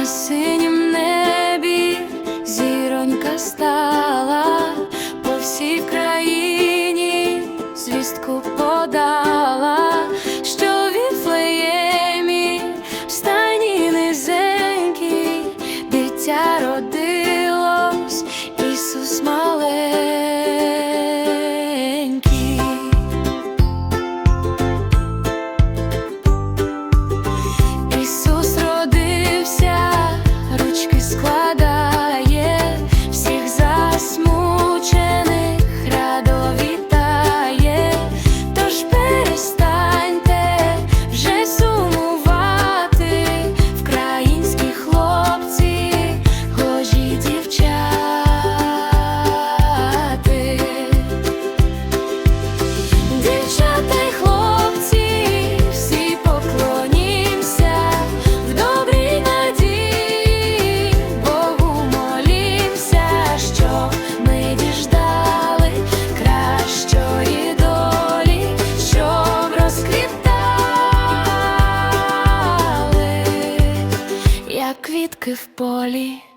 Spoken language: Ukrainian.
на синім небі зіронька стала по всій країні, звістку подала, що Віфлеємі в стані низенькій дитя родилось, як квітки в полі.